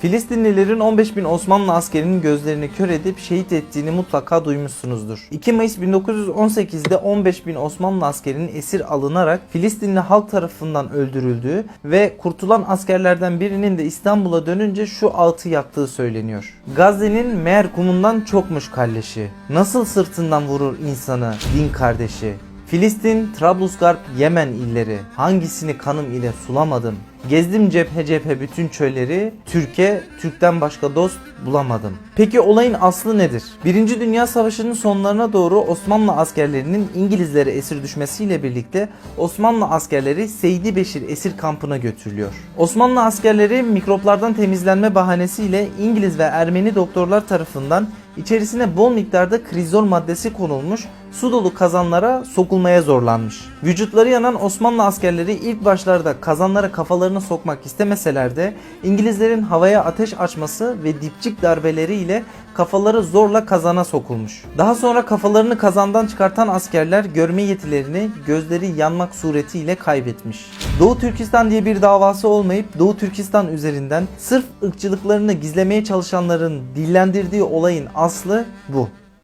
Filistinlilerin 15 bin Osmanlı askerinin gözlerini kör edip şehit ettiğini mutlaka duymuşsunuzdur. 2 Mayıs 1918'de 15 bin Osmanlı askerinin esir alınarak Filistinli halk tarafından öldürüldüğü ve kurtulan askerlerden birinin de İstanbul'a dönünce şu altı yaktığı söyleniyor. Gazze'nin meğer kumundan çokmuş kalleşi. Nasıl sırtından vurur insanı din kardeşi. Filistin, Trablusgarp, Yemen illeri hangisini kanım ile sulamadım. Gezdim cephe cephe bütün çölleri, Türkiye, Türk'ten başka dost bulamadım. Peki olayın aslı nedir? Birinci Dünya Savaşı'nın sonlarına doğru Osmanlı askerlerinin İngilizlere esir düşmesiyle birlikte Osmanlı askerleri Seydi Beşir esir kampına götürülüyor. Osmanlı askerleri mikroplardan temizlenme bahanesiyle İngiliz ve Ermeni doktorlar tarafından içerisine bol miktarda krizol maddesi konulmuş su dolu kazanlara sokulmaya zorlanmış. Vücutları yanan Osmanlı askerleri ilk başlarda kazanlara kafalarını sokmak istemeseler de İngilizlerin havaya ateş açması ve dipçik darbeleriyle kafaları zorla kazana sokulmuş. Daha sonra kafalarını kazandan çıkartan askerler görme yetilerini gözleri yanmak suretiyle kaybetmiş. Doğu Türkistan diye bir davası olmayıp Doğu Türkistan üzerinden sırf ırkçılıklarını gizlemeye çalışanların dillendirdiği olayın aslı bu.